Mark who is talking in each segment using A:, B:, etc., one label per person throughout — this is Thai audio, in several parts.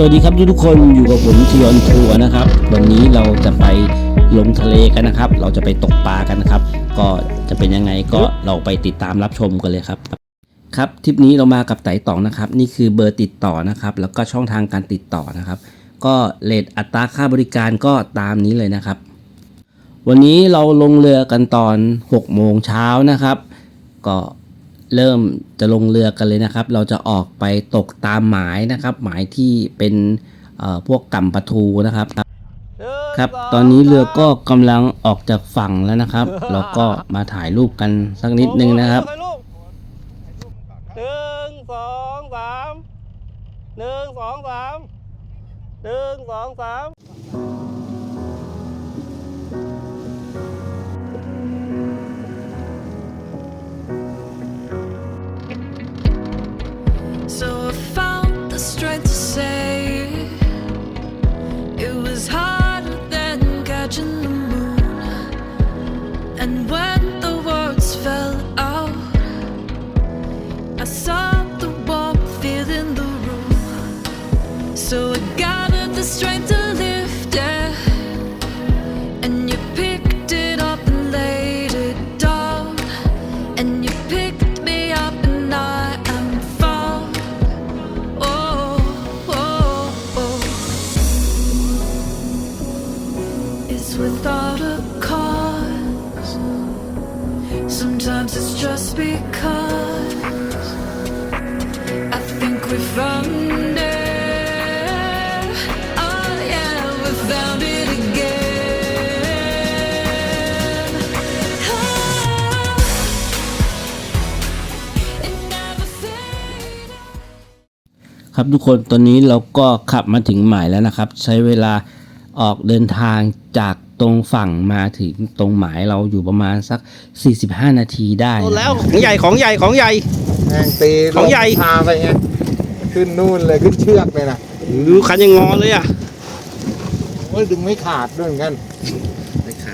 A: สวัสดีครับทุกๆคนอยู่กับผมทีออนทัวร์นะครับ วันนี้เราจะไปลงทะเลกันนะครับ เราจะไปตกปลากันนะครับ ก็จะเป็นยังไงก็เราไปติดตามรับชมกันเลยครับครับทริปนี้เรามากับไต่ตองนะครับ นี่คือเบอร์ติดต่อนะครับ แล้วก็ช่องทางการติดต่อนะครับ ก็เลทอัตราค่าบริการก็ตามนี้เลยนะครับ วันนี้เราลงเรือกันตอน6โมงเช้านะครับ ก็ เริ่มจะลงเรือกันเลยนะครับ เราจะออกไปตกตามหมายนะครับ หมายที่เป็นพวกกำปะทูนะครับ ครับ ตอนนี้เรือก็กำลังออกจากฝั่งแล้วนะครับ เราก็มาถ่ายรูปกันสักนิดนึงนะครับ
B: หนึ่งสองสามหนึ่งสองสามหนึ่งสองสาม
C: without a cause. Sometimes it's just because I think we found it. Oh, yeah, we found it again. Oh. It never faded.
A: ครับทุกคนตอนนี้เราก็ขับมาถึงหมายแล้วนะครับ ใช้เวลาออกเดินทางจาก ตรงฝั่งมาถึงตรงหมายเราอยู่ประมาณสัก 45 นาทีได้
B: หมด
A: นะ
B: แล้
A: ควรับ
B: ของใหญ่ของใหญ่ของใหญ่
D: แม่งตี
B: ของใหญ่
D: พาไปไงขึ้นนู่นเลยขึ้นเชือกเลยนะ
B: ดูคันยังงอเลยอะ
D: โอ้ยดึงไม่ขาดด้วยเหมือนกัน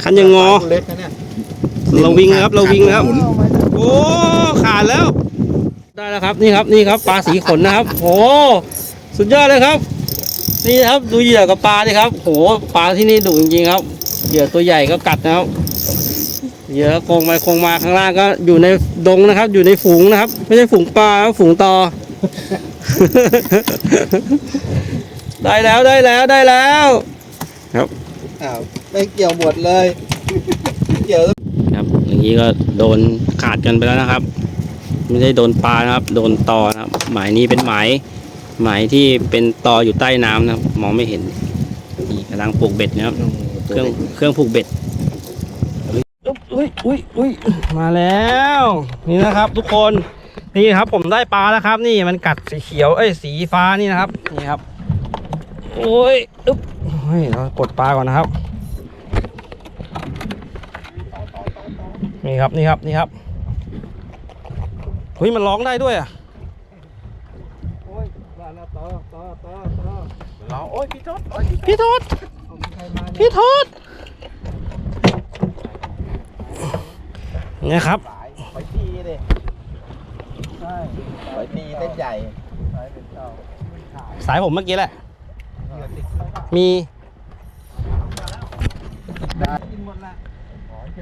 B: คันยังงอ
D: ตัวเล็กนะเนี่ย
B: เราวิ่งนะครับเราวิ่งแล้ว โอ้ขาดแล้ว ได้แล้วครับนี่ครับนี่ครับปลาสีขนนะครับโอ้สุดยอดเลยครับ นี่นะครับดูเหยื่อกับปลาดิครับโหปลาที่นี่ดุจริงๆครับ เหยื่อตัวใหญ่ก็กัดนะครับเหยื่อโคงไปโคงมาข้างล่างก็อยู่ในดงนะครับ อยู่ในฝูงนะครับ ไม่ใช่ฝูงปลาครับฝูงตอ ได้แล้วได้แล้วได้แล้ว
D: อ้าวไม่เกี่ยวหมดเลยเกี่ยว
A: ครับอย่างนี้ก็โดนขาดกันไปแล้วนะครับ ไม่ได้โดนปลานะครับ โดนตอนะครับ หมายนี้เป็นหมายหมายที่เป็นตออยู่ใต้น้ำนะครับ มองไม่เห็นนี่กำลังผูกเบ็ดนะครับ เครื่องเครื่องผูกเบ็ดอุ้ยอุ้ยอุ้ยมาแล้ว นี่นะครับ ทุกคนนี่ครับ ผมได้ปลาแล้วครับ นี่มันกัดสีเขียวเอ้ยสีฟ้านี่นะครับนี่ครับโอ้ยอึ๊บเฮ้ยเรากดปลาก่อนนะครับ นี่ครับนี่ครับนี่ครับเฮ้ยมันร้องได้ด้วยอะ
D: โอ้ยว่าแล้วต่อต่อต่อต่อเราโอ้ยพี่ทศโอ้ย
A: พี่โทษ
D: ใครมาเนี่ย
A: พี่โทษเนี่ยครับ
D: สายหอยตีเลยใช่หอยตีเส้นใหญ่สายเป็นเจ้า
A: สายผมเมื่อกี้แหละ มี
D: ได้กินหมดละ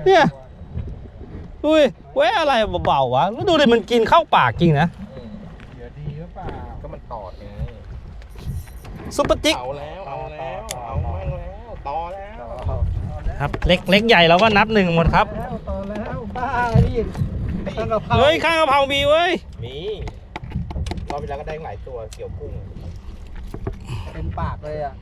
A: เนี่ยอุ้ยเว้ยอะไรเบาๆวะแล้วดูดิมันกินเข้าปากจริงนะ
D: เดี๋ยวดีหรือเปล่าก็มันตอดไง
A: ซุปเปอร์จิ๊ก
D: เอาแล้วเอาแล้วเอาแม่งแล้ว ต่อแล้ว
A: ครับเล็กเล็กใหญ่เราก็นับหนึ่งหมดครับ
D: แล้วต่อแล้วบ้าดิตั้งกะเพรา
A: เฮ้ยข้างกะเพรามีเว้ย
D: มีรอบที่แล้วก็ได้หลายตัวเกี่ยวกุ้งเป็นปากเลยอะ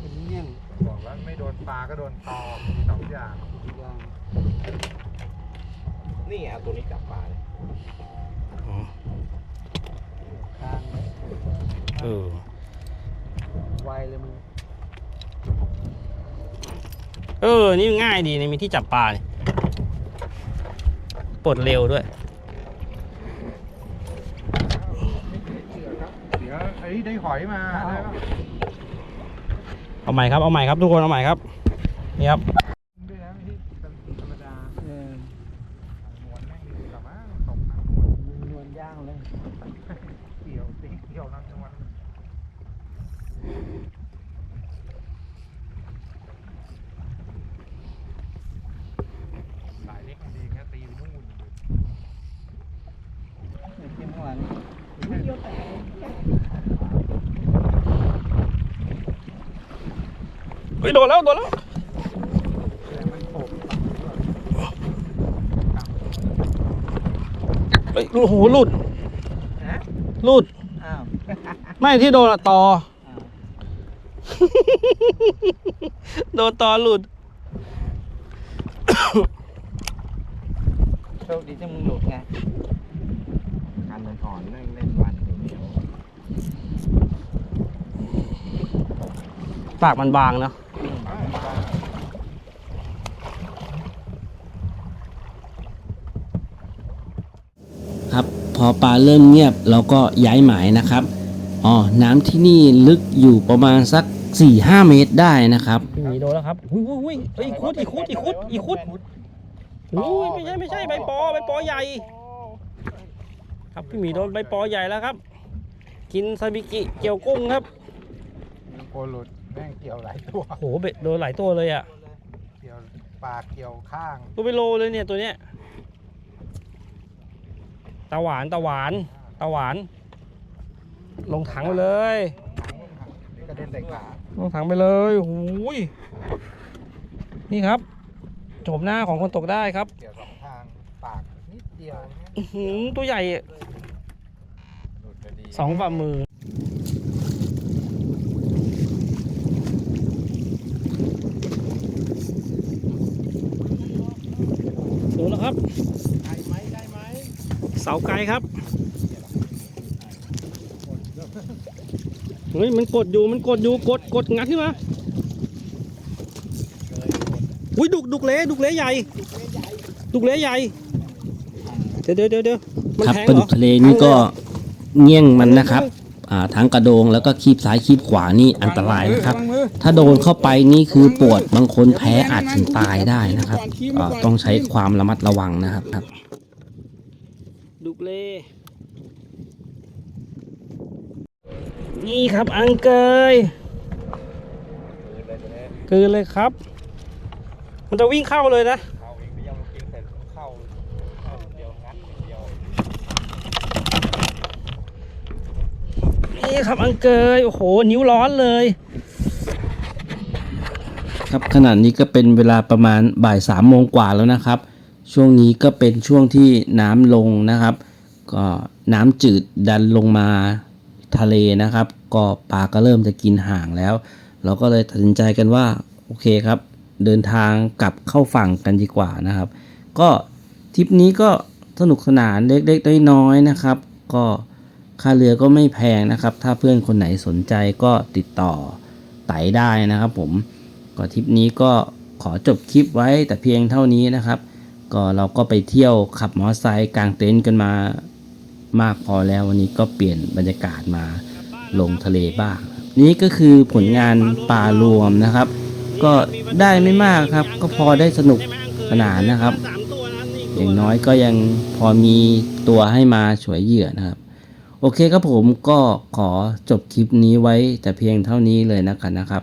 D: เป็นเงี้ยง
E: บอกว่าไม่โดนปลาก็โดนตอมีสองอย่าง
D: อย่าง
E: นี่เอาตัวนี้กลับปลาเลย
D: ข้างเลย
A: เออ
D: ไวเลยมึง
A: เออ นี่ง่ายดีนี่มีที่จับปลาเนี่ยปลดเร็วด้วย
E: เดี๋ยวไอ้ยได้หอยมาได้แล้ว
A: เอาใหม่ครับ เอาใหม่ครับทุกคน เอาใหม่ครับ นี่ครับ
E: ด้วยนะไม่ใช่ธรรมดา
D: เออ
E: หนวดแม่งดีกว่ามั้งตกน้ำหนวด
D: มึงนวลย่างเลย
E: เกี่ยวตีเกี่ยวน้
B: เฮ้ยโดนแล้วโดนแล้ว
E: มันโขก
B: เฮ้ยโอ้โหหลุดหลุด
E: อ้าว
B: ไม่ที่โดนอะตอ โดนตอหลุด
D: โชคดีที่มึงหลุดไงการเดินถอนเล่นเล่นวันเดียว
B: ปากมันบางเนาะ
A: ครับ พอปลาเริ่มเงียบเราก็ย้ายหมายนะครับอ๋อน้ำที่นี่ลึกอยู่ประมาณสัก4-5เมตรได้นะครับ
B: พี่หมีโดนแล้วครับอุ้ยอุ้ยอุ้ยเอ้ยอีคุดอีคุดอีคุดอีคุดอุ้ยไม่ใช่ไม่ใช่ใบปอใบปอใหญ่ ครับพี่หมีโดนใบปอใหญ่แล้วครับ กินซาบิกิเกี่ยวกุ้งครับ
E: มีโกหลุดแม่งเกี่ยวหลายตัว
B: โหเบ็ดโดนหลายตัวเลยอะ
E: เกี่ยวปากเกี่ยวข้าง
B: ตัวไปโลเลยเนี่ยตัวเนี้ย ตาหวานตาหวานตาหวาน ลงถังไปเลย
E: นี่กระเด็นใส่ขา
B: ลงถังไปเลยโอ้ยนี่ครับโฉมหน้าของคนตกได้ครับ
E: เกี่ยวสองทางปากนิดเดียว
B: อื้อหือตัวใหญ่อะ
E: หลุดพอดี
B: สองฝ่ามือ ดูแล้วครับ
E: ได้ไหมได้ไหม
B: เสาไกลครับเฮ้ยมันกดอยู่มันกดอยู่กดกดงัดขึ้นมาอุ้ยดุกดุกเละดุกเละใหญ่ดุกเละใหญ่เดี๋ยวเดี๋ยวเดี๋ยวเดี๋ยวมัน
A: ครับ
B: แทง
A: ปลา
B: เหร
A: ดุ
B: อก
A: ทะเลนี่ก็เงี้ยงมันนะครับอ่าทั้งกระโดงแล้วก็คีบซ้ายคีบขวานี่อันตรายนะครับ ถ้าโดนเข้าไปนี่คือปวดบางคนแพ้อาจถึงตายได้นะครับอ่าต้องใช้ความระมัดระวังนะครับครับ
B: ดุก เล่นี่ครับอังเกยเกินเลยครับ มันจะวิ่งเข้าเลยนะ
E: นี่
B: ครับอังเกย โอ้โห นิ้วร้อนเลย
A: ครับขณะนี้ก็เป็นเวลาประมาณบ่ายสามโมงกว่าแล้วนะครับ ช่วงนี้ก็เป็นช่วงที่น้ำลงนะครับ ก็น้ำจืดดันลงมาทะเลนะครับ ก็ปลาก็เริ่มจะกินห่างแล้ว เราก็เลยตัดสินใจกันว่าโอเคครับ เดินทางกลับเข้าฝั่งกันดีกว่านะครับ ก็ทริปนี้ก็สนุกสนานเล็กๆน้อยๆนะครับ ก็ค่าเรือก็ไม่แพงนะครับ ถ้าเพื่อนคนไหนสนใจก็ติดต่อไต่ได้นะครับ ผมก็ทริปนี้ก็ขอจบคลิปไว้แต่เพียงเท่านี้นะครับ ก็เราก็ไปเที่ยวขับมอเตอร์ไซค์กลางเต็นท์กันมา มากพอแล้ววันนี้ก็เปลี่ยนบรรยากาศมาลงทะเลบ้าง นี่ก็คือผลงานปลารวมนะครับ ก็ได้ไม่มากครับ ก็พอได้สนุกสนานนะครับ อย่างน้อยก็ยังพอมีตัวให้มาช่วยเหยื่อนะครับ โอเคครับผมก็ขอจบคลิปนี้ไว้แต่เพียงเท่านี้เลยนะครับนะครับ